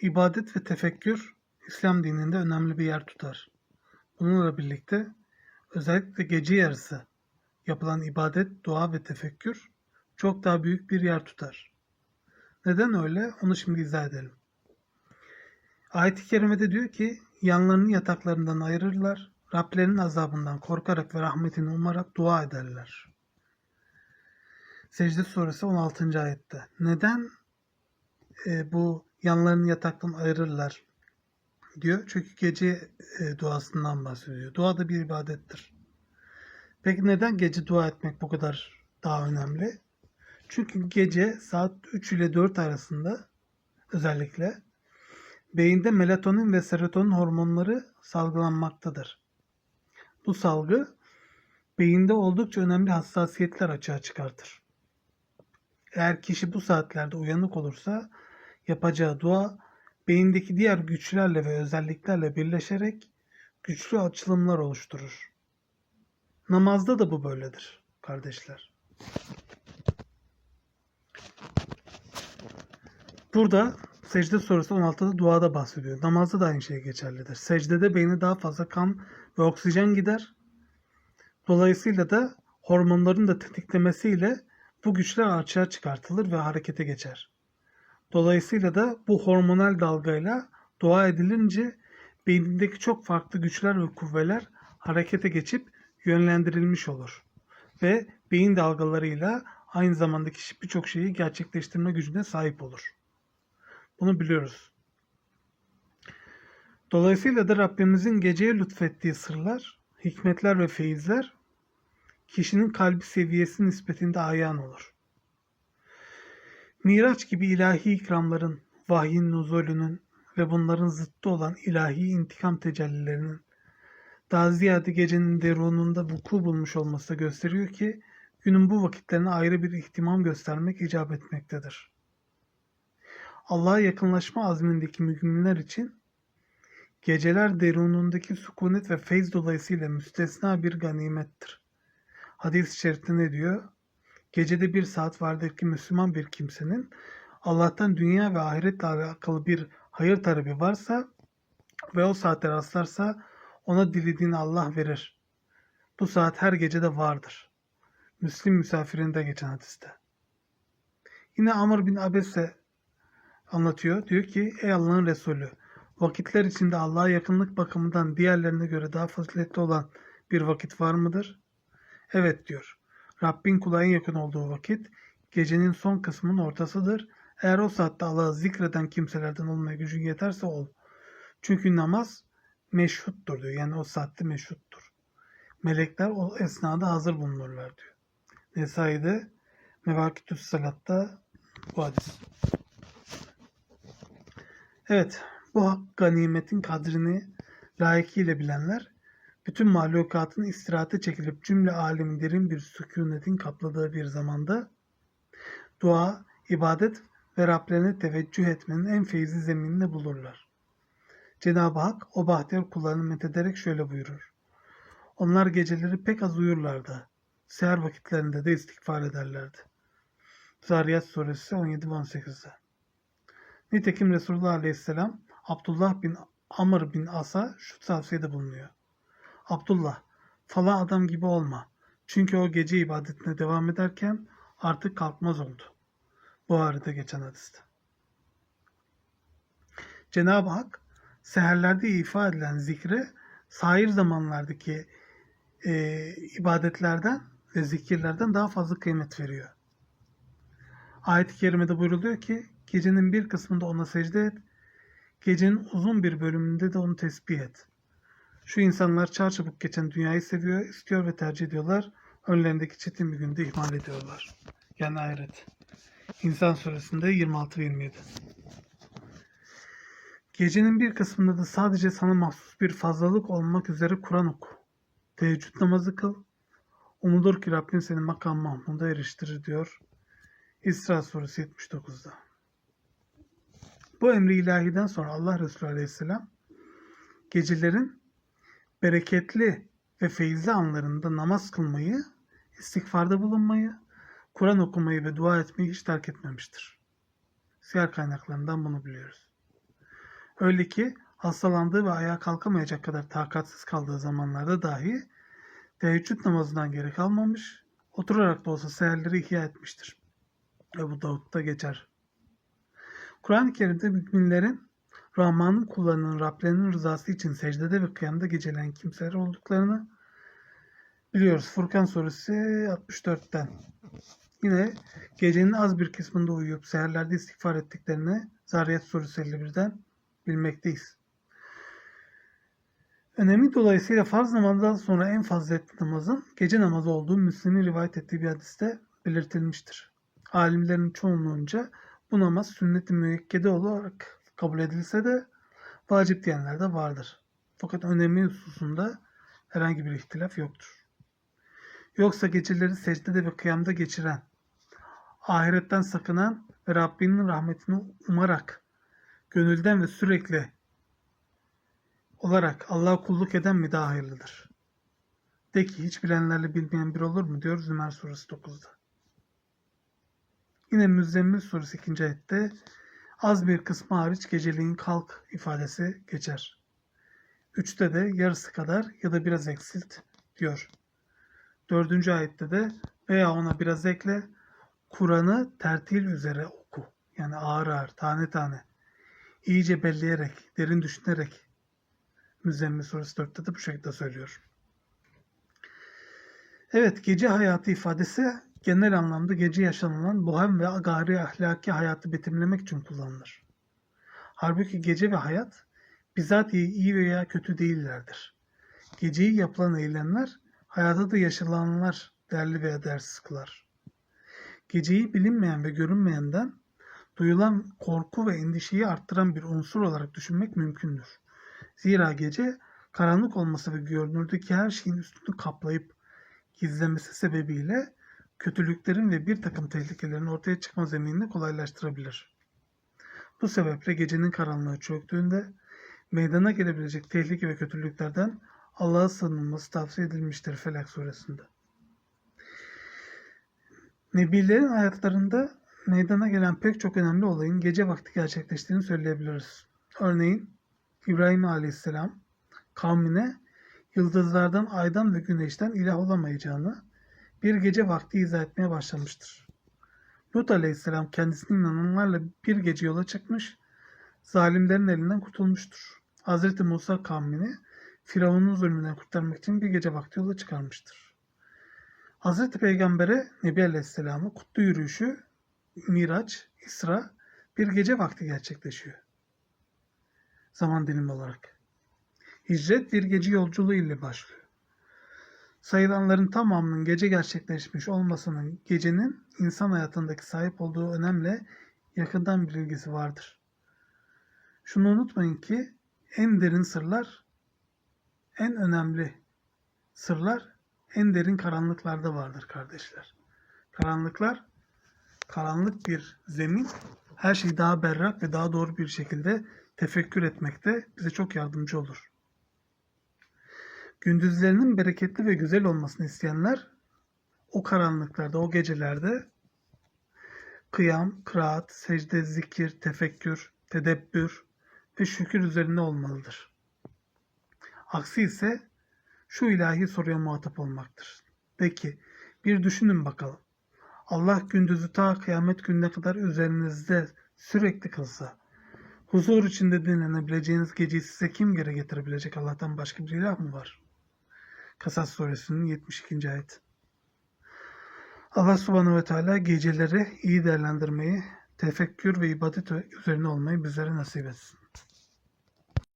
İbadet ve tefekkür İslam dininde önemli bir yer tutar. Bununla birlikte özellikle gece yarısı yapılan ibadet, dua ve tefekkür çok daha büyük bir yer tutar. Neden öyle? Onu şimdi izah edelim. Ayet-i kerimede diyor ki yanlarını yataklarından ayırırlar, Rablerinin azabından korkarak ve rahmetini umarak dua ederler. Secde suresi 16. ayette. Neden e, bu yanlarını yataktan ayırırlar diyor? Çünkü gece e, duasından bahsediyor. Dua da bir ibadettir. Peki neden gece dua etmek bu kadar daha önemli? Çünkü gece saat 3 ile 4 arasında özellikle beyinde melatonin ve serotonin hormonları salgılanmaktadır. Bu salgı beyinde oldukça önemli hassasiyetler açığa çıkartır. Eğer kişi bu saatlerde uyanık olursa yapacağı dua beyindeki diğer güçlerle ve özelliklerle birleşerek güçlü açılımlar oluşturur. Namazda da bu böyledir kardeşler. Burada secde suresi 16'da duada bahsediyor. Namazda da aynı şey geçerlidir. Secdede beyne daha fazla kan ve oksijen gider. Dolayısıyla da hormonların da tetiklemesiyle bu güçler açığa çıkartılır ve harekete geçer. Dolayısıyla da bu hormonal dalgayla dua edilince beynindeki çok farklı güçler ve kuvveler harekete geçip yönlendirilmiş olur. Ve beyin dalgalarıyla aynı zamanda kişi birçok şeyi gerçekleştirme gücüne sahip olur. Bunu biliyoruz. Dolayısıyla da Rabbimizin geceye lütfettiği sırlar, hikmetler ve feyizler kişinin kalbi seviyesi nispetinde ayan olur. Miraç gibi ilahi ikramların, vahyin nuzulünün ve bunların zıttı olan ilahi intikam tecellilerinin daha ziyade gecenin derununda vuku bulmuş olması da gösteriyor ki günün bu vakitlerine ayrı bir ihtimam göstermek icap etmektedir. Allah'a yakınlaşma azmindeki müminler için geceler derunundaki sükunet ve feyz dolayısıyla müstesna bir ganimettir. Hadis-i şerifte ne diyor? Gecede bir saat vardır ki Müslüman bir kimsenin Allah'tan dünya ve ahiretle alakalı bir hayır talebi varsa ve o saatte rastlarsa ona dilediğini Allah verir. Bu saat her gecede vardır. Müslim misafirinde geçen hadiste. Yine Amr bin Abese anlatıyor. Diyor ki ey Allah'ın Resulü vakitler içinde Allah'a yakınlık bakımından diğerlerine göre daha faziletli olan bir vakit var mıdır? Evet diyor. Rabbin kula en yakın olduğu vakit gecenin son kısmının ortasıdır. Eğer o saatte Allah'ı zikreden kimselerden olmaya gücün yeterse ol. Çünkü namaz meşhuttur diyor. Yani o saatte meşhuttur. Melekler o esnada hazır bulunurlar diyor. Nesai'de Mevakitüs Salat'ta bu hadis. Evet, bu ganimetin kadrini layıkıyla bilenler bütün mahlukatın istirahate çekilip cümle alemin derin bir sükunetin kapladığı bir zamanda dua, ibadet ve Rablerine teveccüh etmenin en feyzi zeminini bulurlar. Cenab-ı Hak o bahtiyar kullarını methederek şöyle buyurur. Onlar geceleri pek az uyurlardı. Seher vakitlerinde de istiğfar ederlerdi. Zariyat suresi 17-18'de. Nitekim Resulullah Aleyhisselam Abdullah bin Amr bin As'a şu tavsiyede bulunuyor. Abdullah, falan adam gibi olma. Çünkü o gece ibadetine devam ederken artık kalkmaz oldu. Buhari'de geçen hadiste. Cenab-ı Hak seherlerde ifa edilen zikre sahir zamanlardaki e, ibadetlerden ve zikirlerden daha fazla kıymet veriyor. Ayet-i kerimede buyruluyor ki gecenin bir kısmında ona secde et, gecenin uzun bir bölümünde de onu tesbih et. Şu insanlar çarçabuk geçen dünyayı seviyor, istiyor ve tercih ediyorlar. Önlerindeki çetin bir günde ihmal ediyorlar. Yani ahiret. İnsan suresinde 26 ve 27. Gecenin bir kısmında da sadece sana mahsus bir fazlalık olmak üzere Kur'an oku. Teheccüd namazı kıl. Umulur ki Rabbin seni makam Mahmud'a eriştirir diyor. İsra suresi 79'da. Bu emri ilahiden sonra Allah Resulü Aleyhisselam gecelerin bereketli ve feyizli anlarında namaz kılmayı, istiğfarda bulunmayı, Kur'an okumayı ve dua etmeyi hiç terk etmemiştir. Siyer kaynaklarından bunu biliyoruz. Öyle ki hastalandığı ve ayağa kalkamayacak kadar takatsiz kaldığı zamanlarda dahi teheccüd namazından geri kalmamış, oturarak da olsa seherleri ihya etmiştir. Ebu Davud'da geçer. Kur'an-ı Kerim'de müminlerin Rahman'ın kullarının Rablerinin rızası için secdede ve kıyamda geceleyen kimseler olduklarını biliyoruz. Furkan suresi 64'ten. Yine gecenin az bir kısmında uyuyup seherlerde istiğfar ettiklerini Zariyat suresi 51'den bilmekteyiz. Önemi dolayısıyla farz namazdan sonra en faziletli namazın gece namazı olduğu Müslim'in rivayet ettiği bir hadiste belirtilmiştir. Alimlerin çoğunluğunca bu namaz sünnet-i müekkede olarak kabul edilse de vacip diyenler de vardır. Fakat önemi hususunda herhangi bir ihtilaf yoktur. Yoksa geceleri secdede ve kıyamda geçiren, ahiretten sakınan ve Rabbinin rahmetini umarak, gönülden ve sürekli olarak Allah'a kulluk eden mi daha hayırlıdır? De ki hiç bilenlerle bilmeyen bir olur mu diyor Zümer suresi 9'da. Yine Müzzemmil suresi 2. ayette az bir kısmı hariç geceliğin kalk ifadesi geçer. Üçte de yarısı kadar ya da biraz eksilt diyor. Dördüncü ayette de veya ona biraz ekle Kur'an'ı tertil üzere oku. Yani ağır ağır, tane tane. iyice belleyerek, derin düşünerek Müzzemmil suresi 4'te de bu şekilde söylüyor. Evet, gece hayatı ifadesi genel anlamda gece yaşanılan bohem ve gayri ahlaki hayatı betimlemek için kullanılır. Halbuki gece ve hayat bizatihi iyi veya kötü değillerdir. Geceyi yapılan eylemler hayata da yaşananlar değerli veya değersiz kılar. Geceyi bilinmeyen ve görünmeyenden duyulan korku ve endişeyi arttıran bir unsur olarak düşünmek mümkündür. Zira gece karanlık olması ve görünürdeki her şeyin üstünü kaplayıp gizlemesi sebebiyle kötülüklerin ve bir takım tehlikelerin ortaya çıkma zeminini kolaylaştırabilir. Bu sebeple gecenin karanlığı çöktüğünde meydana gelebilecek tehlike ve kötülüklerden Allah'a sığınılması tavsiye edilmiştir Felak suresinde. Nebilerin hayatlarında meydana gelen pek çok önemli olayın gece vakti gerçekleştiğini söyleyebiliriz. Örneğin İbrahim Aleyhisselam kavmine yıldızlardan, aydan ve güneşten ilah olamayacağını bir gece vakti izah etmeye başlamıştır. Lut Aleyhisselam kendisine inananlarla bir gece yola çıkmış, zalimlerin elinden kurtulmuştur. Hz. Musa kavmini Firavun'un zulmünden kurtarmak için bir gece vakti yola çıkarmıştır. Hz. Peygamber'e Nebi Aleyhisselam'ı kutlu yürüyüşü, Miraç, İsra bir gece vakti gerçekleşiyor. Zaman dilimi olarak. Hicret bir gece yolculuğu ile başlıyor. Sayılanların tamamının gece gerçekleşmiş olmasının gecenin insan hayatındaki sahip olduğu önemle yakından bir ilgisi vardır. Şunu unutmayın ki en derin sırlar, en önemli sırlar en derin karanlıklarda vardır kardeşler. Karanlıklar, karanlık bir zemin her şeyi daha berrak ve daha doğru bir şekilde tefekkür etmekte bize çok yardımcı olur. Gündüzlerinin bereketli ve güzel olmasını isteyenler o karanlıklarda, o gecelerde kıyam, kıraat, secde, zikir, tefekkür, tedebbür ve şükür üzerinde olmalıdır. Aksi ise şu ilahi soruya muhatap olmaktır. De ki, bir düşünün bakalım. Allah gündüzü ta kıyamet gününe kadar üzerinizde sürekli kılsa, huzur içinde dinlenebileceğiniz geceyi size kim geri getirebilecek Allah'tan başka bir ilah mı var? Kasas suresinin 72. ayet. Allah subhanahu ve teala geceleri iyi değerlendirmeyi, tefekkür ve ibadet üzerine olmayı bizlere nasip etsin.